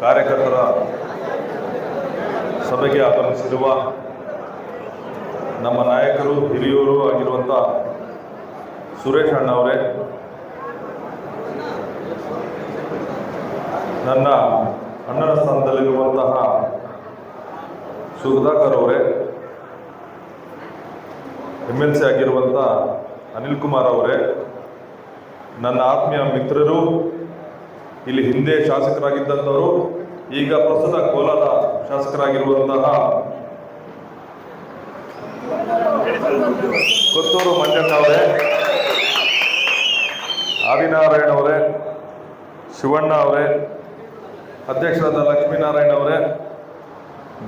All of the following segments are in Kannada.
ಕಾರ್ಯಕರ್ತರ ಸಭೆಗೆ ಆಗಮಿಸಿರುವ ನಮ್ಮ ನಾಯಕರು, ಹಿರಿಯೂರು ಆಗಿರುವಂಥ ಸುರೇಶ್ ಅಣ್ಣವರೇ, ನನ್ನ ಅಣ್ಣನ ಸ್ಥಾನದಲ್ಲಿರುವಂತಹ ಸುಧಾಕರ್ ಅವರೇ ಎಂ ಎಲ್ ಸಿ ಆಗಿರುವಂಥ ಅನಿಲ್ ಕುಮಾರ್ ಅವರೇ, ನನ್ನ ಆತ್ಮೀಯ ಮಿತ್ರರು ಇಲ್ಲಿ ಹಿಂದೆ ಶಾಸಕರಾಗಿದ್ದಂಥವರು, ಈಗ ಪ್ರಸ್ತುತ ಕೋಲಾರ ಶಾಸಕರಾಗಿರುವಂತಹ ಕೊತ್ತೂರು ಮಂಜಣ್ಣ ಅವರೇ, ಆದಿನಾರಾಯಣ ಅವರೇ, ಶಿವಣ್ಣ ಅವರೇ, ಅಧ್ಯಕ್ಷರಾದ ಲಕ್ಷ್ಮೀನಾರಾಯಣ ಅವರೇ,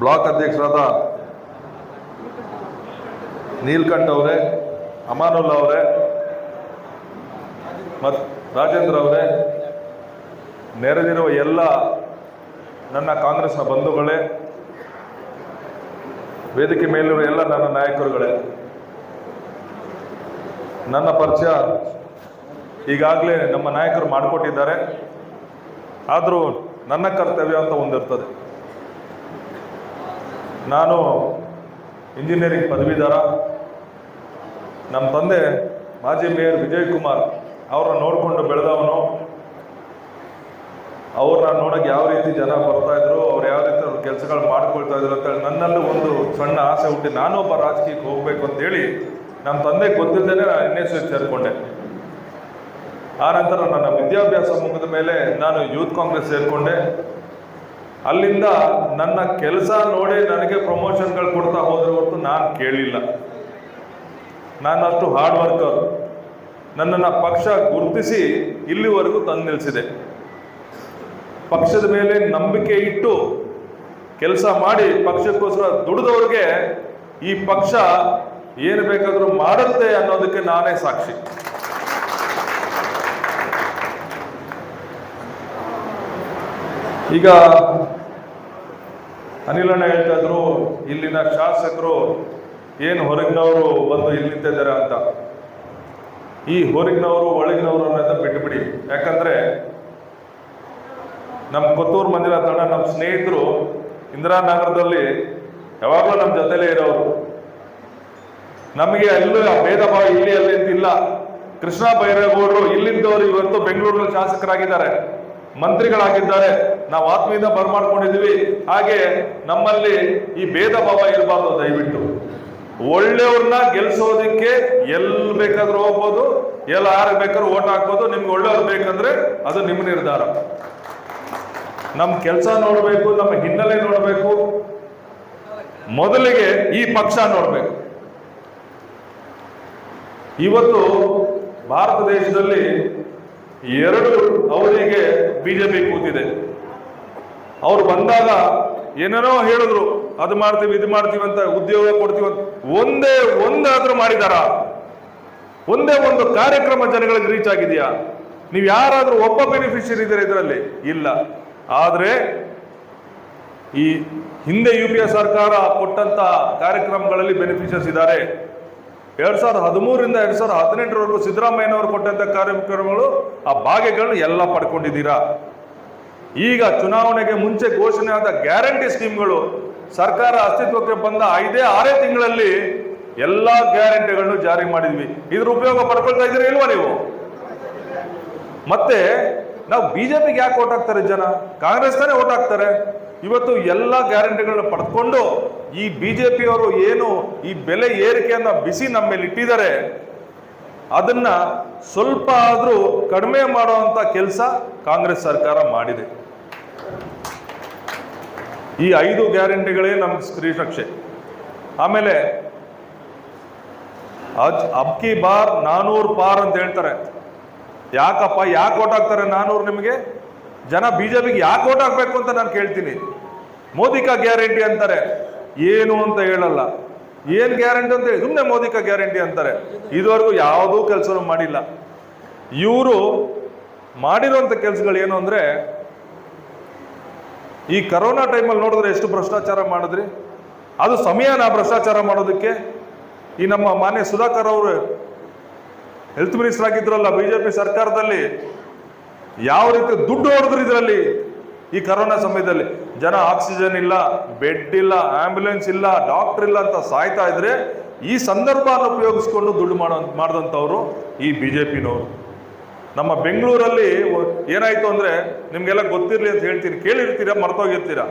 ಬ್ಲಾಕ್ ಅಧ್ಯಕ್ಷರಾದ ನೀಲ್ಕಂಠ ಅವರೇ, ಅಮಾನುಲ್ಲಾ ಅವರೇ ಮತ್ತು ರಾಜೇಂದ್ರ ಅವರೇ ನೆರೆದಿರುವ ಎಲ್ಲ ನನ್ನ ಕಾಂಗ್ರೆಸ್ನ ಬಂಧುಗಳೇ, ವೇದಿಕೆ ಮೇಲಿರುವ ಎಲ್ಲ ನನ್ನ ನಾಯಕರುಗಳೇ, ನನ್ನ ಪರಿಚಯ ಈಗಾಗಲೇ ನಮ್ಮ ನಾಯಕರು ಮಾಡಿಕೊಟ್ಟಿದ್ದಾರೆ. ಆದರೂ ನನ್ನ ಕರ್ತವ್ಯ ಅಂತ ಒಂದಿರ್ತದೆ. ನಾನು ಇಂಜಿನಿಯರಿಂಗ್ ಪದವೀಧರ. ನಮ್ಮ ತಂದೆ ಮಾಜಿ ಮೇಯರ್ ವಿಜಯ್ ಕುಮಾರ್ ಅವರನ್ನು ನೋಡಿಕೊಂಡು ಬೆಳೆದವನು. ಅವ್ರನ್ನ ನೋಡೋಕೆ ಯಾವ ರೀತಿ ಜನ ಬರ್ತಾ ಇದ್ರು, ಅವ್ರು ಯಾವ ರೀತಿ ಅವ್ರ ಕೆಲಸಗಳು ಮಾಡ್ಕೊಳ್ತಾ ಇದ್ರು ಅಂತೇಳಿ ನನ್ನಲ್ಲೂ ಒಂದು ಸಣ್ಣ ಆಸೆ ಹುಟ್ಟಿ ನಾನು ಒಬ್ಬ ರಾಜಕೀಯಕ್ಕೆ ಹೋಗ್ಬೇಕು ಅಂತೇಳಿ ನಮ್ಮ ತಂದೆ ಗೊತ್ತಿದ್ದೇನೆ ನಾನು ಎನ್ ಎಸ್ ಸೇರಿಕೊಂಡೆ. ಆ ನಂತರ ನನ್ನ ವಿದ್ಯಾಭ್ಯಾಸ ಮುಗಿದ ಮೇಲೆ ನಾನು ಯೂತ್ ಕಾಂಗ್ರೆಸ್ ಸೇರಿಕೊಂಡೆ. ಅಲ್ಲಿಂದ ನನ್ನ ಕೆಲಸ ನೋಡಿ ನನಗೆ ಪ್ರಮೋಷನ್ಗಳು ಕೊಡ್ತಾ ಹೋದ್ರೆ ಹೊರತು ನಾನು ಕೇಳಿಲ್ಲ. ನಾನು ಅಷ್ಟು ಹಾರ್ಡ್ ವರ್ಕರ್ ನನ್ನನ್ನು ಪಕ್ಷ ಗುರುತಿಸಿ ಇಲ್ಲಿವರೆಗೂ ತಂದು ನಿಲ್ಲಿಸಿದೆ ಪಕ್ಷದ ಮೇಲೆ ನಂಬಿಕೆ ಇಟ್ಟು ಕೆಲಸ ಮಾಡಿ ಪಕ್ಷಕ್ಕೋಸ್ಕರ ದುಡಿದವ್ರಿಗೆ ಈ ಪಕ್ಷ ಏನು ಬೇಕಾದರೂ ಮಾಡುತ್ತೆ ಅನ್ನೋದಕ್ಕೆ ನಾನೇ ಸಾಕ್ಷಿ. ಈಗ ಅನಿಲಣ್ಣ ಹೇಳ್ತಾ ಇದ್ರು, ಇಲ್ಲಿನ ಶಾಸಕರು ಏನು ಹೊರಗಿನವರು ಬಂದು ಇಲ್ಲಿ ನಿಂತಿದ್ದಾರೆ ಅಂತ. ಈ ಹೊರಗಿನವರು, ಒಳಗಿನವರು ಅನ್ನೋದನ್ನ ಬಿಟ್ಟುಬಿಡಿ ಯಾಕಂದ್ರೆ ನಮ್ಮ ಕೊತ್ತೂರು ಮಂದಿರ ತಂಡ ನಮ್ಮ ಸ್ನೇಹಿತರು ಇಂದಿರಾನಗರದಲ್ಲಿ ಯಾವಾಗಲೂ ನಮ್ಮ ಜೊತೆಲೇ ಇರೋರು. ನಮಗೆ ಅಲ್ಲೂ ಭೇದ ಭಾವ ಇಲ್ಲಿ ಅಲ್ಲಿ ಅಂತ ಇಲ್ಲ. ಕೃಷ್ಣ ಬೈರೇಗೌಡರು ಇಲ್ಲಿದ್ದವರು ಇವತ್ತು ಬೆಂಗಳೂರಿನಲ್ಲಿ ಶಾಸಕರಾಗಿದ್ದಾರೆ. ಮಂತ್ರಿಗಳಾಗಿದ್ದಾರೆ. ನಾವು ಆತ್ಮೀಯ ಬರ್ಮಾಡ್ಕೊಂಡಿದ್ವಿ ಹಾಗೆ ನಮ್ಮಲ್ಲಿ ಈ ಭೇದ ಭಾವ ಇರಬಾರ್ದು ದಯವಿಟ್ಟು. ಒಳ್ಳೆಯವ್ರನ್ನ ಗೆಲ್ಸೋದಕ್ಕೆ ಎಲ್ಲಿ ಬೇಕಾದ್ರೂ ಹೋಗ್ಬೋದು ಎಲ್ಲ ಯಾರು ಬೇಕಾದ್ರೂ ಓಟ್ ಹಾಕ್ಬೋದು, ನಿಮ್ಗೆ ಒಳ್ಳೆಯವ್ರು ಬೇಕಂದ್ರೆ ಅದು ನಿಮ್ಮ ನಿರ್ಧಾರ. ನಮ್ಮ ಕೆಲಸ ನೋಡಬೇಕು, ನಮ್ಮ ಹಿನ್ನೆಲೆ ನೋಡಬೇಕು. ಮೊದಲಿಗೆ ಈ ಪಕ್ಷ ನೋಡಬೇಕು. ಇವತ್ತು ಭಾರತ ದೇಶದಲ್ಲಿ ಎರಡು ಅವಧಿಗೆ ಬಿಜೆಪಿ ಕೂತಿದೆ. ಅವ್ರು ಬಂದಾಗ ಏನೇನೋ ಹೇಳಿದ್ರು, ಅದು ಮಾಡ್ತೀವಿ, ಇದು ಮಾಡ್ತೀವಿ ಅಂತ ಉದ್ಯೋಗ ಕೊಡ್ತೀವಿ ಅಂತ. ಒಂದೇ ಒಂದಾದ್ರೂ ಮಾಡಿದಾರ? ಒಂದೇ ಒಂದು ಕಾರ್ಯಕ್ರಮ ಜನಗಳಿಗೆ ರೀಚ್ ಆಗಿದೆಯಾ? ನೀವು ಯಾರಾದರೂ ಒಬ್ಬ ಬೆನಿಫಿಷಿಯರಿ ಇದ್ದಾರೆ ಇದರಲ್ಲಿ? ಇಲ್ಲ. ಆದರೆ ಈ ಹಿಂದೆ ಯು ಪಿ ಎ ಸರ್ಕಾರ ಕೊಟ್ಟಂತ ಕಾರ್ಯಕ್ರಮಗಳಲ್ಲಿ ಬೆನಿಫಿಷರ್ಸ್ ಇದ್ದಾರೆ. ಎರಡ್ ಸಾವಿರದ ಹದಿಮೂರರಿಂದ ಎರಡ್ ಸಾವಿರದ ಹದಿನೆಂಟರವರೆಗೂ ಸಿದ್ದರಾಮಯ್ಯನವರು ಕೊಟ್ಟಂತ ಕಾರ್ಯಕ್ರಮಗಳು ಆ ಭಾಗ್ಯಗಳನ್ನು ಎಲ್ಲ ಪಡ್ಕೊಂಡಿದ್ದೀರಾ? ಈಗ ಚುನಾವಣೆಗೆ ಮುಂಚೆ ಘೋಷಣೆ ಆದ ಗ್ಯಾರಂಟಿ ಸ್ಕೀಮ್ಗಳು ಸರ್ಕಾರ ಅಸ್ತಿತ್ವಕ್ಕೆ ಬಂದ ಐದೇ ಆರೇ ತಿಂಗಳಲ್ಲಿ ಎಲ್ಲ ಗ್ಯಾರಂಟಿಗಳನ್ನು ಜಾರಿ ಮಾಡಿದ್ವಿ. ಇದ್ರ ಉಪಯೋಗ ಪಡ್ಕೊಳ್ತಾ ಇದ್ದೀರಾ ಇಲ್ವಾ ನೀವು? ಮತ್ತೆ ನಾವು ಬಿಜೆಪಿಗೆ ಯಾಕೆ ಓಟ್ ಹಾಕ್ತಾರೆ ಜನ? ಕಾಂಗ್ರೆಸ್ ತಾನೇ ಓಟ್ ಹಾಕ್ತಾರೆ ಇವತ್ತು ಎಲ್ಲ ಗ್ಯಾರಂಟಿಗಳನ್ನ ಪಡ್ಕೊಂಡು ಈ ಬಿಜೆಪಿಯವರು ಏನು ಈ ಬೆಲೆ ಏರಿಕೆಯನ್ನು ಬಿಸಿ ನಮ್ಮ ಮೇಲೆ ಇಟ್ಟಿದ್ದಾರೆ, ಅದನ್ನ ಸ್ವಲ್ಪ ಆದರೂ ಕಡಿಮೆ ಮಾಡುವಂತ ಕೆಲಸ ಕಾಂಗ್ರೆಸ್ ಸರ್ಕಾರ ಮಾಡಿದೆ. ಈ ಐದು ಗ್ಯಾರಂಟಿಗಳೇ ನಮ್ಗೆ ಸ್ತ್ರೀ ರಕ್ಷೆ. ಆಮೇಲೆ ಅಜ್ ಅಬ್ಕಿ ಬಾರ್ ನಾನೂರು ಪಾರ್ ಅಂತ ಹೇಳ್ತಾರೆ. ಯಾಕಪ್ಪ, ಯಾಕೆ ಓಟ್ ಹಾಕ್ತಾರೆ ನಾನೂರು ನಿಮಗೆ? ಜನ ಬಿಜೆಪಿಗೆ ಯಾಕೆ ಓಟ್ ಹಾಕ್ಬೇಕು ಅಂತ ನಾನು ಕೇಳ್ತೀನಿ. ಮೋದಿಕಾ ಗ್ಯಾರಂಟಿ ಅಂತಾರೆ. ಏನು ಅಂತ ಹೇಳಲ್ಲ. ಏನು ಗ್ಯಾರಂಟಿ ಅಂತ ಹೇಳಿ ಸುಮ್ಮನೆ ಮೋದಿಕಾ ಗ್ಯಾರಂಟಿ ಅಂತಾರೆ. ಇದುವರೆಗೂ ಯಾವುದೂ ಕೆಲಸ ಮಾಡಿಲ್ಲ. ಇವರು ಮಾಡಿರುವಂಥ ಕೆಲಸಗಳು ಏನು ಅಂದ್ರೆ, ಈ ಕರೋನಾ ಟೈಮಲ್ಲಿ ನೋಡಿದ್ರೆ ಎಷ್ಟು ಭ್ರಷ್ಟಾಚಾರ ಮಾಡಿದ್ರಿ? ಅದು ಸಮಯನ ಭ್ರಷ್ಟಾಚಾರ ಮಾಡೋದಕ್ಕೆ? ಈ ನಮ್ಮ ಮಾನ್ಯ ಸುಧಾಕರ್ ಅವರು ಹೆಲ್ತ್ ಮಿನಿಸ್ಟರ್ ಆಗಿದ್ರಲ್ಲ ಬಿಜೆಪಿ ಸರ್ಕಾರದಲ್ಲಿ, ಯಾವ ರೀತಿ ದುಡ್ಡು ಹೊಡೆದ್ರು ಇದರಲ್ಲಿ ಈ ಕರೋನಾ ಸಮಯದಲ್ಲಿ? ಜನ ಆಕ್ಸಿಜನ್ ಇಲ್ಲ ಬೆಡ್ ಇಲ್ಲ ಆಂಬ್ಯುಲೆನ್ಸ್ ಇಲ್ಲ ಡಾಕ್ಟರ್ ಇಲ್ಲ ಅಂತ ಸಾಯ್ತಾ ಇದ್ರೆ ಈ ಸಂದರ್ಭನ ಉಪಯೋಗಿಸ್ಕೊಂಡು ದುಡ್ಡು ಮಾಡೋ, ಮಾಡಿದಂಥವ್ರು ಈ ಬಿ ಜೆ ಪಿನವರು ನಮ್ಮ ಬೆಂಗಳೂರಲ್ಲಿ ಏನಾಯ್ತು ಅಂದ್ರೆ ನಿಮ್ಗೆಲ್ಲ ಗೊತ್ತಿರಲಿ ಅಂತ ಹೇಳ್ತೀನಿ, ಕೇಳಿರ್ತೀರಾ, ಮರ್ತೋಗಿರ್ತೀರಾ?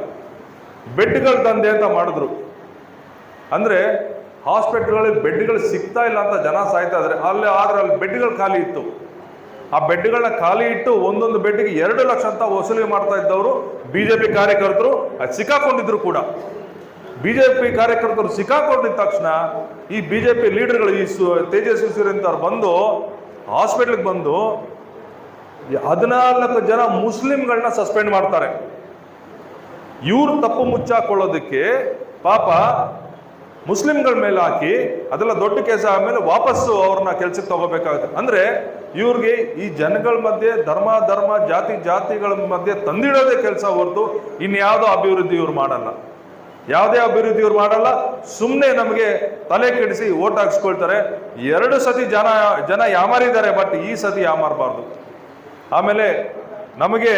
ಬೆಡ್ಗಳು ತಂದೆ ಅಂತ ಮಾಡಿದ್ರು. ಅಂದ್ರೆ ಹಾಸ್ಪಿಟಲ್ಗಳಲ್ಲಿ ಬೆಡ್ಗಳು ಸಿಗ್ತಾ ಇಲ್ಲ ಅಂತ ಜನ ಸಾಯ್ತಾ ಇದ್ದಾರೆ ಅಲ್ಲಿ ಆದ್ರೆ ಅಲ್ಲಿ ಬೆಡ್ಗಳು ಖಾಲಿ ಇತ್ತು. ಆ ಬೆಡ್ಗಳನ್ನ ಖಾಲಿ ಇಟ್ಟು ಒಂದೊಂದು ಬೆಡ್ಗೆ ಎರಡು ಲಕ್ಷ ಅಂತ ವಸೂಲಿ ಮಾಡ್ತಾ ಇದ್ದವರು ಬಿಜೆಪಿ ಕಾರ್ಯಕರ್ತರು ಸಿಕ್ಕಾಕೊಂಡಿದ್ರು ಕೂಡ. ಬಿಜೆಪಿ ಕಾರ್ಯಕರ್ತರು ಸಿಕ್ಕಾಕೊಂಡಿದ್ದ ತಕ್ಷಣ ಈ ಬಿಜೆಪಿ ಲೀಡರ್ಗಳು ಈ ಸು- ತೇಜಸ್ವಿ ಸೂರ್ಯ ಅವ್ರು ಬಂದು ಹಾಸ್ಪಿಟ್ಲಿಗೆ ಬಂದು ಹದಿನಾಲ್ಕು ಜನ ಮುಸ್ಲಿಂಗಳನ್ನ ಸಸ್ಪೆಂಡ್ ಮಾಡ್ತಾರೆ. ಇವ್ರು ತಪ್ಪು ಮುಚ್ಚಾಕೊಳ್ಳೋದಕ್ಕೆ ಪಾಪ ಮುಸ್ಲಿಂಗಳ ಮೇಲೆ ಹಾಕಿ ಅದೆಲ್ಲ ದೊಡ್ಡ ಕೆಲಸ ಆದ್ಮೇಲೆ ವಾಪಸ್ಸು ಅವ್ರನ್ನ ಕೆಲ್ಸಕ್ಕೆ ತಗೋಬೇಕಾಗುತ್ತೆ. ಅಂದ್ರೆ ಇವ್ರಿಗೆ ಈ ಜನಗಳ ಮಧ್ಯೆ ಧರ್ಮ ಧರ್ಮ, ಜಾತಿ, ಜಾತಿಗಳ ಮಧ್ಯೆ ತಂದಿಡೋದೇ ಕೆಲಸ ಹೊರತು ಇನ್ಯಾವುದೋ ಅಭಿವೃದ್ಧಿ ಇವ್ರು ಮಾಡಲ್ಲ. ಯಾವುದೇ ಅಭಿವೃದ್ಧಿ ಇವ್ರು ಮಾಡಲ್ಲ ಸುಮ್ಮನೆ ನಮಗೆ ತಲೆ ಕೆಡಿಸಿ ಓಟ್ ಹಾಕ್ಸ್ಕೊಳ್ತಾರೆ. ಎರಡು ಸತಿ ಜನ ಜನ ಯಾಮಾರಿದ್ದಾರೆ, ಬಟ್ ಈ ಸತಿ ಯಾಮಾರಬಾರ್ದು. ಆಮೇಲೆ ನಮಗೆ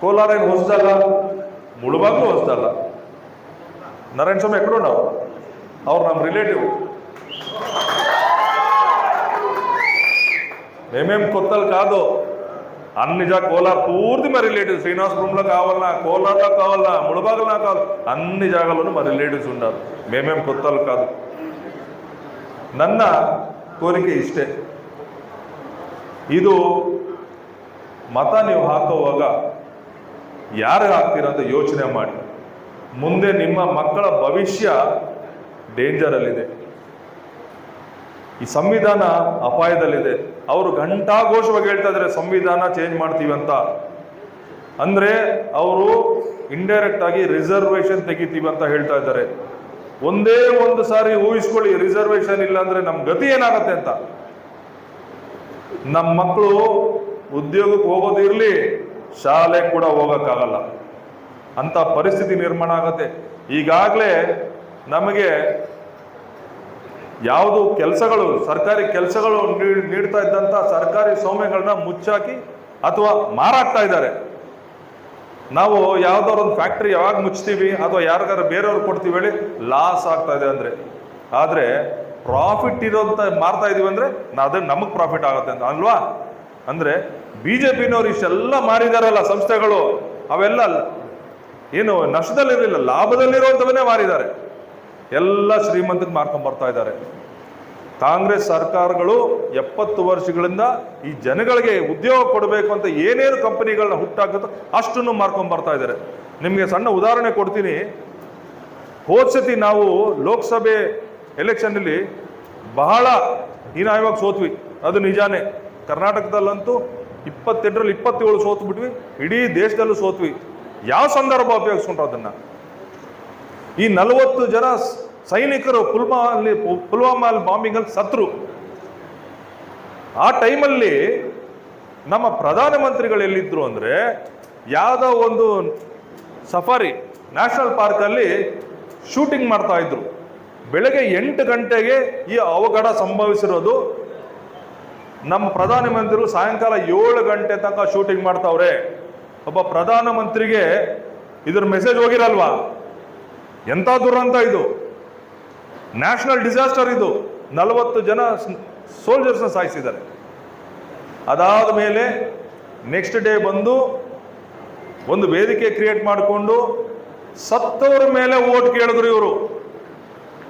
ಕೋಲಾರ ಏನು ಹೊಸದಲ್ಲ, ಮುಳುಬಾಗ್ಲೂ ಹೊಸದಲ್ಲ. నారాయణ స్వామి ఎక్కడున్నావు ಅವ್ರು ನಮ್ಮ ರಿಲೇಟಿವ್ మేమేం కొత్తలు కాదు అన్ని జా కోలార్ పూర్తి మా రిలేటివ్స్ శ్రీనివాసపురంలో కావాలన్నా కోలార్లో కావాలన్నా ముళబాగులో కావాలి అన్ని జాగాల్లోనూ మా రిలేటివ్స్ ఉన్నారు మేమేం కొత్తలు కాదు ನನ್ನ ಕೋರಿಕೆ ಇಷ್ಟೇ ಇದು ಮತ ನೀವು ಹಾಕುವಾಗ ಯಾರು ಹಾಕ್ತೀರ ಅಂತ ಯೋಚನೆ ಮಾಡಿ ಮುಂದೆ ನಿಮ್ಮ ಮಕ್ಕಳ ಭವಿಷ್ಯ ಡೇಂಜರಲ್ಲಿದೆ. ಈ ಸಂವಿಧಾನ ಅಪಾಯದಲ್ಲಿದೆ. ಅವರು ಘಂಟಾಘೋಷವಾಗಿ ಹೇಳ್ತಾ ಇದ್ದಾರೆ ಸಂವಿಧಾನ ಚೇಂಜ್ ಮಾಡ್ತೀವಿ ಅಂತ. ಅಂದ್ರೆ ಅವರು ಇಂಡೈರೆಕ್ಟ್ ಆಗಿ ರಿಸರ್ವೇಶನ್ ತೆಗಿತೀವಿ ಅಂತ ಹೇಳ್ತಾ ಇದ್ದಾರೆ ಒಂದೇ ಒಂದು ಸಾರಿ ಊಹಿಸ್ಕೊಳ್ಳಿ ರಿಸರ್ವೇಶನ್ ಇಲ್ಲ ಅಂದ್ರೆ ನಮ್ ಗತಿ ಏನಾಗತ್ತೆ ಅಂತ. ನಮ್ಮ ಮಕ್ಕಳು ಉದ್ಯೋಗಕ್ಕೆ ಹೋಗೋದಿರ್ಲಿ ಶಾಲೆ ಕೂಡ ಹೋಗಕ್ಕಾಗಲ್ಲ. ಅಂತ ಪರಿಸ್ಥಿತಿ ನಿರ್ಮಾಣ ಆಗುತ್ತೆ. ಈಗಾಗಲೇ ನಮಗೆ ಯಾವುದು ಕೆಲಸಗಳು, ಸರ್ಕಾರಿ ಕೆಲಸಗಳು ನೀಡ್ತಾ ಇದ್ದಂಥ ಸರ್ಕಾರಿ ಸೌಮ್ಯಗಳನ್ನ ಮುಚ್ಚಾಕಿ ಅಥವಾ ಮಾರಾಕ್ತಾ ಇದ್ದಾರೆ. ನಾವು ಯಾವ್ದಾದ್ರು ಒಂದು ಫ್ಯಾಕ್ಟ್ರಿ ಯಾವಾಗ ಮುಚ್ತೀವಿ ಅಥವಾ ಯಾರಿಗಾರ ಬೇರೆಯವ್ರು ಕೊಡ್ತೀವಿ ಹೇಳಿ ಲಾಸ್ ಆಗ್ತಾ ಇದೆ ಅಂದ್ರೆ. ಆದ್ರೆ ಪ್ರಾಫಿಟ್ ಇರೋಂತ ಮಾರ್ತಾ ಇದೀವಿ ಅಂದ್ರೆ ಅದೇ ನಮಗೆ ಪ್ರಾಫಿಟ್ ಆಗುತ್ತೆ ಅಂತ, ಅಲ್ವಾ? ಅಂದ್ರೆ ಬಿಜೆಪಿನವ್ರು ಇಷ್ಟೆಲ್ಲ ಮಾರಿದಾರಲ್ಲ ಸಂಸ್ಥೆಗಳು, ಅವೆಲ್ಲ ಏನು, ನಷ್ಟದಲ್ಲಿರಲಿಲ್ಲ, ಲಾಭದಲ್ಲಿರುವಂಥವನ್ನೇ ಮಾರಿದ್ದಾರೆ. ಎಲ್ಲ ಶ್ರೀಮಂತಕ್ಕೆ ಮಾರ್ಕೊಂಡು ಬರ್ತಾ ಇದ್ದಾರೆ. ಕಾಂಗ್ರೆಸ್ ಸರ್ಕಾರಗಳು ಎಪ್ಪತ್ತು ವರ್ಷಗಳಿಂದ ಈ ಜನಗಳಿಗೆ ಉದ್ಯೋಗ ಕೊಡಬೇಕು ಅಂತ ಏನೇನು ಕಂಪನಿಗಳನ್ನ ಹುಟ್ಟಾಕುತ್ತೋ ಅಷ್ಟನ್ನು ಮಾರ್ಕೊಂಡು ಬರ್ತಾ ಇದ್ದಾರೆ. ನಿಮಗೆ ಸಣ್ಣ ಉದಾಹರಣೆ ಕೊಡ್ತೀನಿ. ಹೋದ್ಸತಿ ನಾವು ಲೋಕಸಭೆ ಎಲೆಕ್ಷನ್ನಲ್ಲಿ ಬಹಳ ಹೀನಾಯವಾಗಿ ಸೋತ್ವಿ. ಅದು ನಿಜಾನೇ. ಕರ್ನಾಟಕದಲ್ಲಂತೂ ಇಪ್ಪತ್ತೆಂಟರಲ್ಲಿ ಇಪ್ಪತ್ತೇಳು ಸೋತ್ಬಿಟ್ವಿ. ಇಡೀ ದೇಶದಲ್ಲೂ ಸೋತ್ವಿ. ಯಾವ ಸಂದರ್ಭ ಉಪಯೋಗಿಸ್ಕೊಂಡ್ರು ಅದನ್ನ? ಈ ನಲವತ್ತು ಜನ ಸೈನಿಕರು ಸೈನಿಕರು ಪುಲ್ವಾಮಲ್ಲಿ ಪುಲ್ವಾಮಾ ಬಾಂಬಿಂಗ್ ಅಲ್ಲಿ ಸತ್ರು. ಆ ಟೈಮಲ್ಲಿ ನಮ್ಮ ಪ್ರಧಾನಮಂತ್ರಿಗಳು ಎಲ್ಲಿದ್ರು ಅಂದ್ರೆ ಯಾವುದೋ ಒಂದು ಸಫಾರಿ, ನ್ಯಾಷನಲ್ ಪಾರ್ಕಲ್ಲಿ ಶೂಟಿಂಗ್ ಮಾಡ್ತಾ ಇದ್ರು. ಬೆಳಗ್ಗೆ ಎಂಟು ಗಂಟೆಗೆ ಈ ಅವಘಡ ಸಂಭವಿಸಿರೋದು. ನಮ್ಮ ಪ್ರಧಾನಮಂತ್ರಿಗಳು ಸಾಯಂಕಾಲ ಏಳು ಗಂಟೆ ತನಕ ಶೂಟಿಂಗ್ ಮಾಡ್ತಾವ್ರೆ. ಒಬ್ಬ ಪ್ರಧಾನಮಂತ್ರಿಗೆ ಇದ್ರ ಮೆಸೇಜ್ ಹೋಗಿರಲ್ವಾ? ಎಂಥ ದುರಂತ ಇದು? ನ್ಯಾಷನಲ್ ಡಿಸಾಸ್ಟರ್ ಇದು. ನಲವತ್ತು ಜನ ಸೋಲ್ಜರ್ಸ್ನ ಸಾಯಿಸಿದ್ದಾರೆ. ಅದಾದ ಮೇಲೆ ನೆಕ್ಸ್ಟ್ ಡೇ ಬಂದು ಒಂದು ವೇದಿಕೆ ಕ್ರಿಯೇಟ್ ಮಾಡಿಕೊಂಡು ಸತ್ತವರ ಮೇಲೆ ಓಟ್ ಕೇಳಿದ್ರು ಇವರು.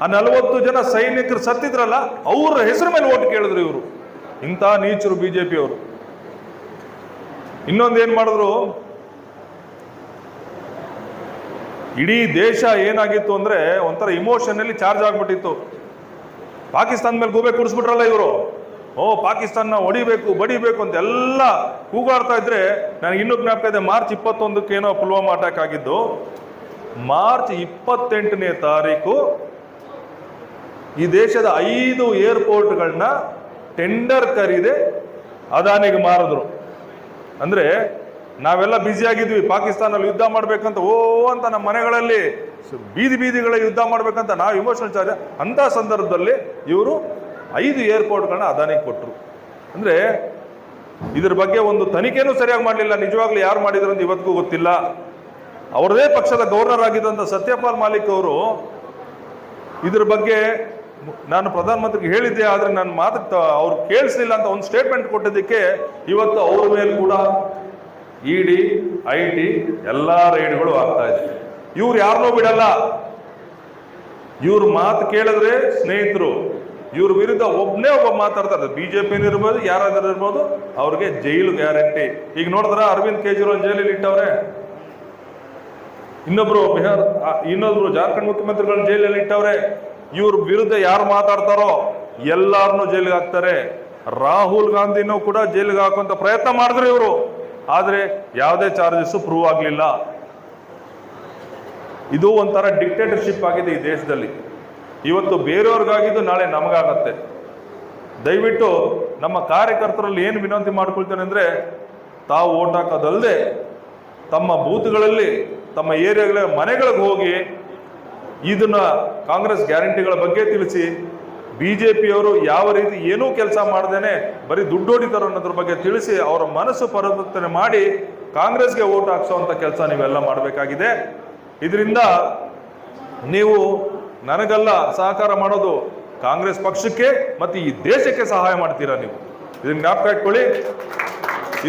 ಆ ನಲವತ್ತು ಜನ ಸೈನಿಕರು ಸತ್ತಿದ್ರಲ್ಲ, ಅವ್ರ ಹೆಸರು ಮೇಲೆ ಓಟ್ ಕೇಳಿದ್ರು ಇವರು. ಇಂಥ ನೀಚರು ಬಿಜೆಪಿ ಅವರು. ಇನ್ನೊಂದು ಏನು ಮಾಡಿದ್ರು? ಇಡೀ ದೇಶ ಏನಾಗಿತ್ತು ಅಂದ್ರೆ ಒಂಥರ ಇಮೋಷನಲ್ಲಿ ಚಾರ್ಜ್ ಆಗಿಬಿಟ್ಟಿತ್ತು. ಪಾಕಿಸ್ತಾನ ಮೇಲೆ ಗೂಬೆ ಕುಡಿಸ್ಬಿಟ್ರಲ್ಲ ಇವರು. ಓ ಪಾಕಿಸ್ತಾನ ಹೊಡಿಬೇಕು, ಬಡಿಬೇಕು ಅಂತ ಎಲ್ಲ ಕೂಗಾಡ್ತಾ ಇದ್ರೆ ನನಗೆ ಇನ್ನೂ ಜ್ಞಾಪಕ ಇದೆ, ಮಾರ್ಚ್ ಇಪ್ಪತ್ತೊಂದಕ್ಕೆ ಏನೋ ಪುಲ್ವಾಮಾ ಅಟ್ಯಾಕ್ ಆಗಿದ್ದು. ಮಾರ್ಚ್ ಇಪ್ಪತ್ತೆಂಟನೇ ತಾರೀಕು ಈ ದೇಶದ ಐದು ಏರ್ಪೋರ್ಟ್ಗಳನ್ನ ಟೆಂಡರ್ ಕರೀದೆ ಅದಾನಿಗೆ ಮಾರಿದ್ರು. ಅಂದ್ರೆ ನಾವೆಲ್ಲ ಬ್ಯುಸಿ ಆಗಿದ್ವಿ. ಪಾಕಿಸ್ತಾನಲ್ಲಿ ಯುದ್ಧ ಮಾಡ್ಬೇಕಂತ, ಓ, ಅಂತ ನಮ್ಮ ಮನೆಗಳಲ್ಲಿ ಬೀದಿ ಬೀದಿಗಳ ಯುದ್ಧ ಮಾಡ್ಬೇಕಂತ ನಾವು ಇಮೋಷನಲ್ ಚಾರ್ಜ್ ಅಂತ ಸಂದರ್ಭದಲ್ಲಿ ಇವರು ಐದು ಏರ್ಪೋರ್ಟ್ಗಳನ್ನ ಅದಾನಿಗೆ ಕೊಟ್ಟರು ಅಂದ್ರೆ ಇದ್ರ ಬಗ್ಗೆ ಒಂದು ತನಿಖೆನೂ ಸರಿಯಾಗಿ ಮಾಡಲಿಲ್ಲ. ನಿಜವಾಗ್ಲೂ ಯಾರು ಮಾಡಿದ್ರು ಅಂತ ಇವತ್ತಿಗೂ ಗೊತ್ತಿಲ್ಲ. ಅವರದೇ ಪಕ್ಷದ ಗವರ್ನರ್ ಆಗಿದ್ದಂಥ ಸತ್ಯಪಾಲ್ ಮಾಲಿಕ್ ಅವರು ಇದ್ರ ಬಗ್ಗೆ ನಾನು ಪ್ರಧಾನಮಂತ್ರಿಗೆ ಹೇಳಿದ್ದೆ, ಆದರೆ ನನ್ನ ಮಾತು ಅವ್ರು ಕೇಳಿಸ್ಲಿಲ್ಲ ಅಂತ ಒಂದು ಸ್ಟೇಟ್ಮೆಂಟ್ ಕೊಟ್ಟಿದ್ದಕ್ಕೆ ಇವತ್ತು ಅವ್ರ ಮೇಲೆ ಕೂಡ ಇಡಿ ಐ ಟಿ ಎಲ್ಲ ರೈಡ್ಗಳು ಆಗ್ತಾ ಇದೆ. ಇವ್ರು ಯಾರನ್ನೂ ಬಿಡಲ್ಲ. ಇವ್ರ ಮಾತು ಕೇಳಿದ್ರೆ ಸ್ನೇಹಿತರು, ಇವ್ರ ವಿರುದ್ಧ ಒಬ್ಬನೇ ಒಬ್ಬ ಮಾತಾಡ್ತಾರೆ. ಬಿಜೆಪಿ ಇರ್ಬೋದು, ಯಾರಾದ್ರೂ ಇರ್ಬೋದು, ಅವ್ರಿಗೆ ಜೈಲು ಗ್ಯಾರಂಟಿ. ಈಗ ನೋಡಿದ್ರ ಅರವಿಂದ್ ಕೇಜ್ರಿವಾಲ್ ಜೈಲಲ್ಲಿ ಇಟ್ಟವ್ರೆ? ಇನ್ನೊಬ್ರು ಬಿಹಾರ್ ಇನ್ನೊಬ್ರು ಜಾರ್ಖಂಡ್ ಮುಖ್ಯಮಂತ್ರಿಗಳನ್ನ ಜೈಲಲ್ಲಿ ಇಟ್ಟವ್ರೆ? ಇವ್ರ ವಿರುದ್ಧ ಯಾರು ಮಾತಾಡ್ತಾರೋ ಎಲ್ಲಾರನ್ನೂ ಜೈಲಿಗೆ ಹಾಕ್ತಾರೆ. ರಾಹುಲ್ ಗಾಂಧಿನೂ ಕೂಡ ಜೈಲಿಗೆ ಹಾಕುವಂತ ಪ್ರಯತ್ನ ಮಾಡಿದ್ರು ಇವರು. ಆದ್ರೆ ಯಾವುದೇ ಚಾರ್ಜಸ್ಸು ಪ್ರೂವ್ ಆಗಲಿಲ್ಲ. ಇದು ಒಂಥರ ಡಿಕ್ಟೇಟರ್ಶಿಪ್ ಆಗಿದೆ ಈ ದೇಶದಲ್ಲಿ. ಇವತ್ತು ಬೇರೆಯವ್ರಿಗಾಗಿದ್ದು ನಾಳೆ ನಮಗಾಗತ್ತೆ. ದಯವಿಟ್ಟು ನಮ್ಮ ಕಾರ್ಯಕರ್ತರಲ್ಲಿ ಏನು ವಿನಂತಿ ಮಾಡ್ಕೊಳ್ತೇನೆ ಅಂದರೆ, ತಾವು ಓಟ್ ಹಾಕೋದಲ್ಲದೆ ತಮ್ಮ ಬೂತ್ಗಳಲ್ಲಿ, ತಮ್ಮ ಏರಿಯಾಗಳ ಮನೆಗಳಿಗೆ ಹೋಗಿ, ಇದನ್ನ ಕಾಂಗ್ರೆಸ್ ಗ್ಯಾರಂಟಿಗಳ ಬಗ್ಗೆ ತಿಳಿಸಿ ಬಿ ಜೆ ಪಿಯವರು ಯಾವ ರೀತಿ ಏನೂ ಕೆಲಸ ಮಾಡ್ದೇನೆ ಬರೀ ದುಡ್ಡು ಅನ್ನೋದ್ರ ಬಗ್ಗೆ ತಿಳಿಸಿ ಅವರ ಮನಸ್ಸು ಪರಿವರ್ತನೆ ಮಾಡಿ ಕಾಂಗ್ರೆಸ್ಗೆ ಓಟ್ ಹಾಕ್ಸೋವಂಥ ಕೆಲಸ ನೀವೆಲ್ಲ ಮಾಡಬೇಕಾಗಿದೆ. ಇದರಿಂದ ನೀವು ನನಗೆಲ್ಲ ಸಹಕಾರ ಮಾಡೋದು ಕಾಂಗ್ರೆಸ್ ಪಕ್ಷಕ್ಕೆ ಮತ್ತು ಈ ದೇಶಕ್ಕೆ ಸಹಾಯ ಮಾಡ್ತೀರಾ ನೀವು? ಇದನ್ನು ಜ್ಞಾಪಕ ಇಟ್ಕೊಳ್ಳಿ.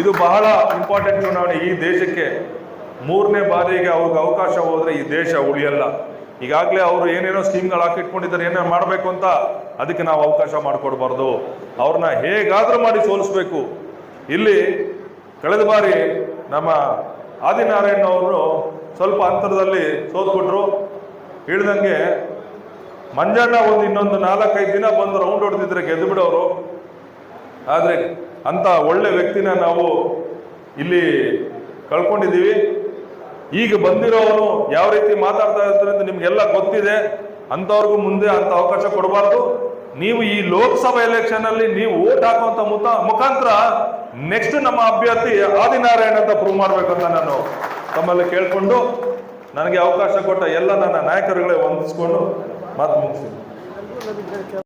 ಇದು ಬಹಳ ಇಂಪಾರ್ಟೆಂಟ್ ಚುನಾವಣೆ ಈ ದೇಶಕ್ಕೆ. ಮೂರನೇ ಬಾರಿಗೆ ಅವ್ರಿಗೆ ಅವಕಾಶ ಹೋದರೆ ಈ ದೇಶ ಉಳಿಯಲ್ಲ. ಈಗಾಗಲೇ ಅವರು ಏನೇನೋ ಸ್ಕೀಮ್ಗಳು ಹಾಕಿಟ್ಕೊಂಡಿದ್ದಾರೆ, ಏನೇನು ಮಾಡಬೇಕು ಅಂತ ಅದಕ್ಕೆ ನಾವು ಅವಕಾಶ ಮಾಡಿಕೊಡ್ಬಾರ್ದು. ಅವ್ರನ್ನ ಹೇಗಾದರೂ ಮಾಡಿ ಸೋಲಿಸ್ಬೇಕು. ಇಲ್ಲಿ ಕಳೆದ ಬಾರಿ ನಮ್ಮ ಆದಿನಾರಾಯಣ ಅವರು ಸ್ವಲ್ಪ ಅಂತರದಲ್ಲಿ ಸೋತ್ಬಿಟ್ರು ಹೇಳ್ದಂಗೆ ಮಂಜಣ್ಣ ಒಂದು ಇನ್ನೊಂದು ನಾಲ್ಕೈದು ದಿನ ಬಂದು ರೌಂಡ್ ಹೊಡೆದಿದ್ರೆ ಗೆದ್ದು ಬಿಡೋರು ಆದರೆ ಅಂಥ ಒಳ್ಳೆ ವ್ಯಕ್ತಿನ ನಾವು ಇಲ್ಲಿ ಕಳ್ಕೊಂಡಿದ್ದೀವಿ. ಈಗ ಬಂದಿರೋವನು ಯಾವ ರೀತಿ ಮಾತಾಡ್ತಾ ಇರ್ತಾರೆ ಅಂತ ನಿಮ್ಗೆಲ್ಲ ಗೊತ್ತಿದೆ, ಅಂಥವ್ರಿಗೂ ಮುಂದೆ ಅಂತ ಅವಕಾಶ ಕೊಡಬಾರ್ದು. ನೀವು ಈ ಲೋಕಸಭಾ ಎಲೆಕ್ಷನ್ ಅಲ್ಲಿ ನೀವು ಓಟ್ ಹಾಕುವಂತ ಮುತ, ಮುಖಾಂತರ ನೆಕ್ಸ್ಟ್ ನಮ್ಮ ಅಭ್ಯರ್ಥಿ ಆದಿನಾರಾಯಣ ಅಂತ ಪ್ರೂವ್ ಮಾಡ್ಬೇಕಂತ ನಾನು ತಮ್ಮಲ್ಲಿ ಕೇಳ್ಕೊಂಡು, ನನಗೆ ಅವಕಾಶ ಕೊಟ್ಟ ಎಲ್ಲ ನನ್ನ ನಾಯಕರುಗಳೇ ವಂದಿಸ್ಕೊಂಡು ಮಾತು ಮುಗಿಸ್ತೀನಿ.